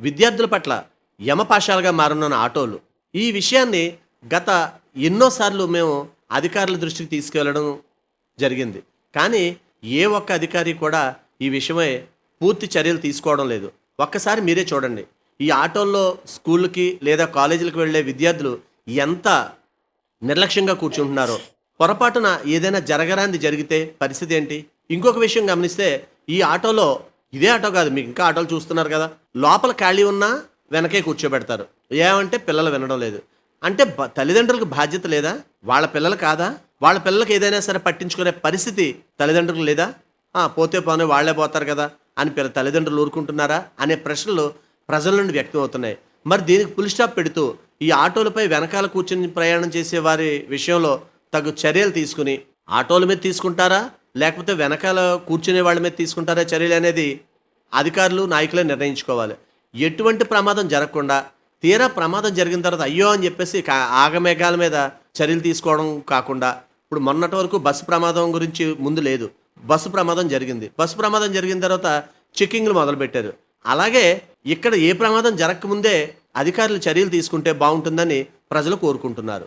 విద్యార్థుల పట్ల యమపాశాలుగా మారనున్న ఆటోలు. ఈ విషయాన్ని గత ఎన్నోసార్లు మేము అధికారుల దృష్టికి తీసుకెళ్ళడం జరిగింది. కానీ ఏ ఒక్క అధికారి కూడా ఈ విషయమై పూర్తి చర్యలు తీసుకోవడం లేదు. ఒక్కసారి మీరే చూడండి. ఈ ఆటోల్లో స్కూళ్ళకి లేదా కాలేజీలకు వెళ్ళే విద్యార్థులు ఎంత నిర్లక్ష్యంగా కూర్చుంటున్నారో పొరపాటున ఏదైనా జరగరాంది జరిగితే పరిస్థితి ఏంటి? ఇంకొక విషయం గమనిస్తే ఈ ఆటోలో ఇదే ఆటో కాదు మీకు ఇంకా ఆటోలు చూస్తున్నారు కదా. లోపల ఖాళీ ఉన్నా వెనకే కూర్చోబెడతారు. ఏమంటే పిల్లలు వినడం లేదు. అంటే తల్లిదండ్రులకు బాధ్యత లేదా? వాళ్ళ పిల్లలు కాదా? వాళ్ళ పిల్లలకు ఏదైనా సరే పట్టించుకునే పరిస్థితి తల్లిదండ్రులకు లేదా? పోతే పోనే వాళ్ళే పోతారు కదా అని పిల్ల తల్లిదండ్రులు ఊరుకుంటున్నారా అనే ప్రశ్నలు ప్రజల నుండి వ్యక్తం అవుతున్నాయి. మరి దీనికి ఫుల్ స్టాప్ పెడుతూ ఈ ఆటోలపై వెనకాల కూర్చుని ప్రయాణం చేసే వారి విషయంలో తగు చర్యలు తీసుకుని ఆటోల మీద తీసుకుంటారా? లేకపోతే వెనకాల కూర్చునే వాళ్ళ మీద తీసుకుంటారా చర్యలు అనేది అధికారులు నాయకులే నిర్ణయించుకోవాలి. ఎటువంటి ప్రమాదం జరగకుండా తీరా ప్రమాదం జరిగిన తర్వాత అయ్యో అని చెప్పేసి ఆగమేఘాల మీద చర్యలు తీసుకోవడం కాకుండా ఇప్పుడు మొన్నటి వరకు బస్సు ప్రమాదం గురించి ముందు లేదు. బస్సు ప్రమాదం జరిగింది. బస్సు ప్రమాదం జరిగిన తర్వాత చెక్కింగ్లు మొదలుపెట్టారు. అలాగే ఇక్కడ ఏ ప్రమాదం జరగకముందే అధికారులు చర్యలు తీసుకుంటే బాగుంటుందని ప్రజలు కోరుకుంటున్నారు.